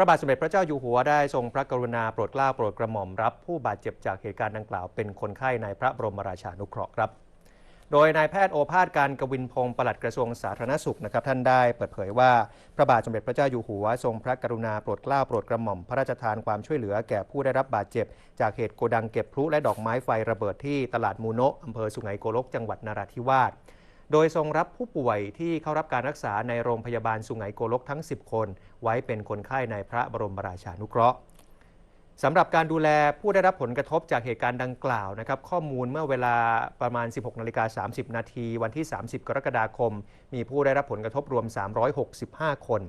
พระบาทสมเด็จพระเจ้าอยู่หัวได้ทรงพระกรุณาโปรดเกล้าโปรดกระหม่อมรับ ผู้บาดเจ็บจากเหตุการณ์ดังกล่าวเป็นคนไข้ในพระบรมราชานุเคราะห์ครับ โดยนายแพทย์โอภาสการกวินพงศ์ปลัดกระทรวงสาธารณสุขนะครับท่านได้เปิดเผยว่าพระบาทสมเด็จพระเจ้าอยู่หัว ทรงพระกรุณาโปรดเกล้าโปรดกระหม่อมพระราชทานความช่วยเหลือแก่ผู้ได้รับบาดเจ็บ จากเหตุโกดังเก็บพลุและดอกไม้ไฟระเบิดที่ตลาดมูโนะอำเภอสุไหงโกลกจังหวัดนราธิวาส โดยทรงรับผู้ป่วยที่เข้ารับการรักษาในโรงพยาบาลสุไหงโกลกทั้ง 10 คน ไว้เป็นคนไข้ในพระบรมราชานุเคราะห์สำหรับการดูแลผู้ได้รับผลกระทบจากเหตุการณ์ดังกล่าวนะครับข้อมูลเมื่อเวลาประมาณ 16นาฬิกา30 นาทีวันที่ 30 กรกฎาคม มีผู้ได้รับผลกระทบรวม 365 คน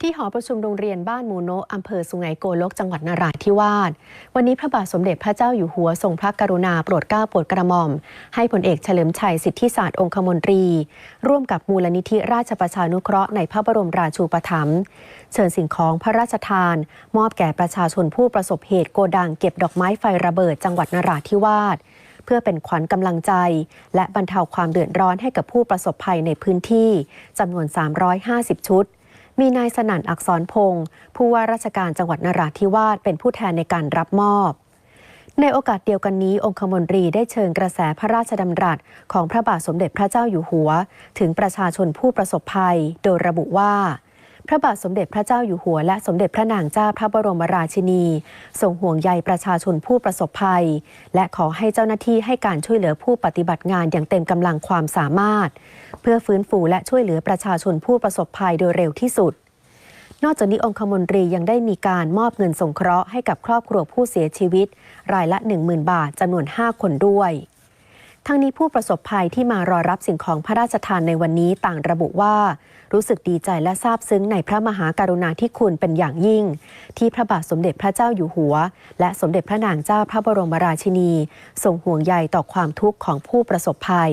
ที่หอประชุมโรงเรียนบ้านมูโนะอำเภอสุไหงโกลก จังหวัดนราธิวาส วันนี้พระบาทสมเด็จพระเจ้าอยู่หัวทรงพระกรุณาโปรดเกล้าโปรดกระหม่อม ให้ผลเอกเฉลิมชัยสิทธิศาสตร์องคมนตรี ร่วมกับมูลนิธิราชประชานุเคราะห์ในพระบรมราชูปถัมภ์เชิญสิ่งของพระราชทาน มอบแก่ประชาชนผู้ประสบเหตุโกดังเก็บดอกไม้ไฟระเบิดจังหวัดนราธิวาสเพื่อเป็นขวัญกำลังใจ และบรรเทาความเดือดร้อนให้กับผู้ประสบภัยในพื้นที่จำนวน 350 ชุด มีนายสนั่นอักษรพงศ์ผู้ว่าราชการจังหวัดนราธิวาสเป็นผู้แทนในการรับมอบ ในโอกาสเดียวกันนี้ องคมนตรีได้เชิญกระแสพระราชดำรัส ของพระบาทสมเด็จพระเจ้าอยู่หัว ถึงประชาชนผู้ประสบภัย โดยระบุว่า พระบาทสมเด็จพระเจ้าอยู่หัว และสมเด็จพระนางเจ้าพระบรมราชินี ทรงห่วงใยประชาชนผู้ประสบภัย และขอให้เจ้าหน้าที่ให้การช่วยเหลือผู้ปฏิบัติงานอย่างเต็มกำลังความสามารถ เพื่อฟื้นฟูและช่วยเหลือประชาชนผู้ประสบภัยโดยเร็วที่สุด นอกจากนี้องคมนตรียังได้มีการมอบเงินสงเคราะห์ให้กับครอบครัวผู้เสียชีวิต รายละ 10,000 บาทจำนวน 5 คนด้วย ทั้งนี้ผู้ประสบภัยที่มารอรับสิ่งของพระราชทานในวันนี้ต่างระบุว่า รู้สึกดีใจและซาบซึ้งในพระมหากรุณาธิคุณเป็นอย่างยิ่ง ที่พระบาทสมเด็จพระเจ้าอยู่หัว และสมเด็จพระนางเจ้าพระบรมราชินีทรงห่วงใยต่อความทุกข์ของผู้ประสบภัย